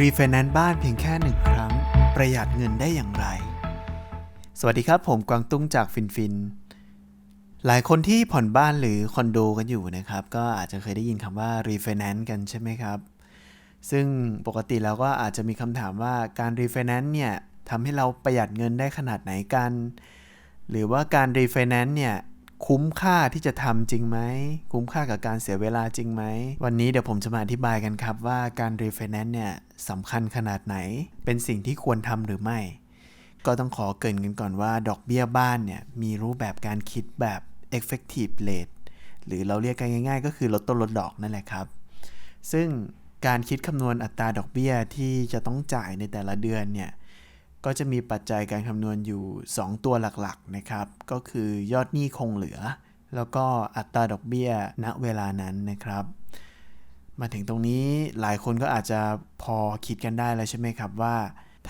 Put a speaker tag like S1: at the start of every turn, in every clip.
S1: รีไฟแนนซ์บ้านเพียงแค่หนึ่งครั้ง ประหยัดเงินได้อย่างไร สวัสดีครับผมกวางตุ้งจากฟินฟิน หลายคนที่ผ่อนบ้านหรือคอนโดกันอยู่นะครับ ก็อาจจะเคยได้ยินคำว่ารีไฟแนนซ์กันใช่ไหมครับ ซึ่งปกติแล้วก็อาจจะมีคำถามว่าการรีไฟแนนซ์เนี่ยทำให้เราประหยัดเงินได้ขนาดไหนกัน หรือว่าการรีไฟแนนซ์เนี่ย คุ้มค่าที่จะทำจริงไหม คุ้มค่ากับการเสียเวลาจริงไหม วันนี้เดี๋ยวผมจะมาอธิบายกันครับว่าการรีไฟแนนซ์เนี่ยสำคัญขนาดไหน เป็นสิ่งที่ควรทำหรือไม่ ก็ต้องขอเกรินกันก่อนว่า ดอกเบี้ยบ้านเนี่ยมีรูปแบบการคิดแบบ effective rate หรือเราเรียกกันง่าย ๆ ก็คือลดต้นลดดอกนั่นแหละครับ ซึ่งการคิดคำนวณอัตราดอกเบี้ยที่จะต้องจ่ายในแต่ละเดือนเนี่ย ก็จะมีปัจจัยการคำนวณอยู่ 2 ตัวหลักๆนะครับ ก็คือยอดหนี้คงเหลือ แล้วก็อัตราดอกเบี้ยณเวลานั้นนะครับ มาถึงตรงนี้หลายคนก็อาจจะพอคิดกันได้แล้วใช่ไหมครับว่า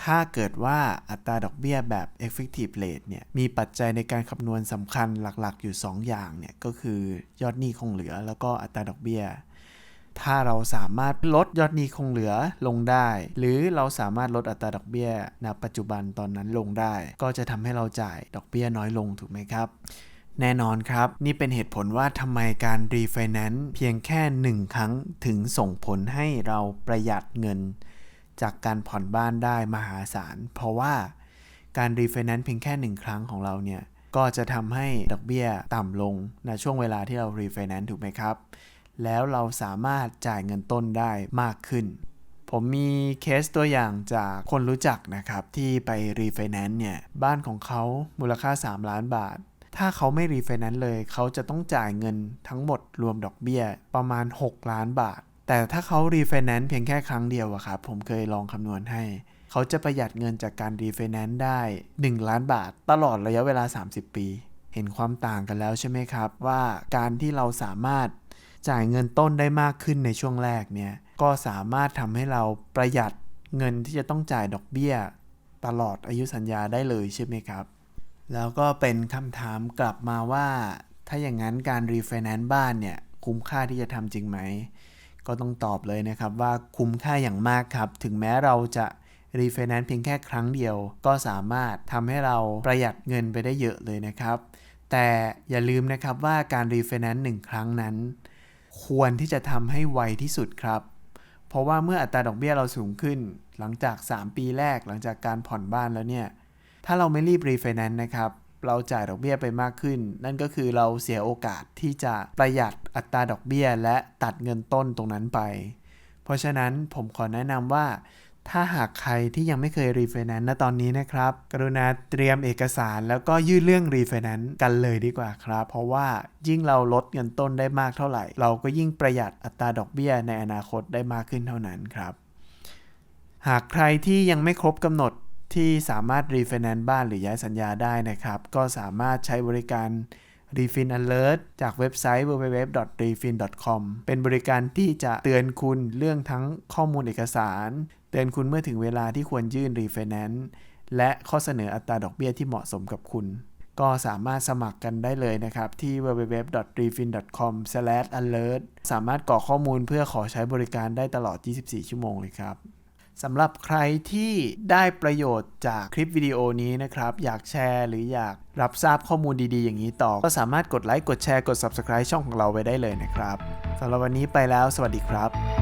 S1: ถ้าเกิดว่าอัตราดอกเบี้ยแบบ effective rate เนี่ยมีปัจจัยในการคำนวณสำคัญหลักๆ อยู่ 2 อย่างเนี่ยก็คือยอดหนี้คงเหลือ แล้วก็อัตราดอกเบี้ย ถ้าเราสามารถลดยอดหนี้คงเหลือลงได้ หรือเราสามารถลดอัตราดอกเบี้ยณปัจจุบันตอนนั้นลงได้ ก็จะทำให้เราจ่ายดอกเบี้ยน้อยลงถูกไหมครับแน่นอนครับ นี่เป็นเหตุผลว่าทำไมการรีไฟแนนซ์เพียงแค่หนึ่งครั้งถึงส่งผลให้เราประหยัดเงิน จากการผ่อนบ้านได้มหาศาล เพราะว่าการรีไฟแนนซ์เพียงแค่หนึ่งครั้งของเราเนี่ย ก็จะทำให้ดอกเบี้ยต่ำลงในช่วงเวลาที่เรารีไฟแนนซ์ถูกไหมครับ แล้วเราสามารถจ่ายเงินต้นได้มากขึ้น ผมมีเคสตัวอย่างจากคนรู้จักนะครับ ที่ไปรีไฟแนนซ์เนี่ย บ้านของเขามูลค่า 3 ล้านบาท ถ้าเขาไม่รีไฟแนนซ์เลย เขาจะต้องจ่ายเงินทั้งหมดรวมดอกเบี้ยประมาณ 6 ล้านบาท แต่ถ้าเขารีไฟแนนซ์เพียงแค่ครั้งเดียวอะครับผมเคยลองคำนวณให้เขาจะประหยัดเงินจากการรีไฟแนนซ์ได้ 1 ล้านบาท ตลอดระยะเวลา 30 ปี เห็นความต่างกันแล้วใช่ไหมครับ ว่าการที่เราสามารถ จ่ายเงินต้นได้มากขึ้นในช่วงแรกเนี่ยก็สามารถทำให้เราประหยัดเงินที่จะต้องจ่ายดอกเบี้ย ตลอดอายุสัญญาได้เลยใช่ไหมครับ แล้วก็เป็นคำถามกลับมาว่า ถ้าอย่างนั้นการรีไฟแนนซ์บ้านเนี่ยคุ้มค่าที่จะทำจริงไหม ก็ต้องตอบเลยนะครับว่าคุ้มค่าอย่างมากครับ ถึงแม้เราจะรีไฟแนนซ์เพียงแค่ครั้งเดียว ก็สามารถทำให้เราประหยัดเงินไปได้เยอะเลยนะครับ แต่อย่าลืมนะครับว่าการรีไฟแนนซ์หนึ่งครั้งนั้น ควรที่จะทำให้ไวที่สุดครับ เพราะว่าเมื่ออัตราดอกเบี้ยเราสูงขึ้น หลังจาก 3 ปีแรกหลังจากการผ่อนบ้านแล้วเนี่ย ถ้าเราไม่รีบรีไฟแนนซ์นะครับ เราจ่ายดอกเบี้ยไปมากขึ้น นั่นก็คือเราเสียโอกาสที่จะประหยัดอัตราดอกเบี้ย และตัดเงินต้นตรงนั้นไป เพราะฉะนั้นผมขอแนะนำว่า ถ้าหากใครที่ยังไม่เคยรีไฟแนนซ์ณตอนนี้นะครับ กรุณาเตรียมเอกสารแล้วก็ยื่นเรื่องรีไฟแนนซ์กันเลยดีกว่าครับ เพราะว่ายิ่งเราลดเงินต้นได้มากเท่าไหร่ เราก็ยิ่งประหยัดอัตราดอกเบี้ยในอนาคตได้มากขึ้นเท่านั้นครับ หากใครที่ยังไม่ครบกำหนดที่สามารถรีไฟแนนซ์บ้านหรือย้ายสัญญาได้นะครับ ก็สามารถใช้บริการ Refin Alert จากเว็บไซต์ www.refin.com เป็นบริการที่จะเตือนคุณเรื่องทั้งข้อมูลเอกสาร เตือนคุณเมื่อถึงเวลาที่ควรยื่นรีไฟแนนซ์และข้อเสนออัตราดอกเบี้ยที่เหมาะสมกับคุณ ก็สามารถสมัครกันได้เลยนะครับ ที่ www.refin.com/alert สามารถกรอกข้อมูลเพื่อขอใช้บริการได้ตลอด 24 ชั่วโมงเลยครับ สำหรับใครที่ได้ประโยชน์จากคลิปวิดีโอนี้นะครับ อยากแชร์หรืออยากรับทราบข้อมูลดีๆ อย่างนี้ต่อ ก็สามารถกดไลค์ กดแชร์ กด Subscribe ช่องของเราไว้ได้เลยนะครับสำหรับวันนี้ไปแล้ว สวัสดีครับ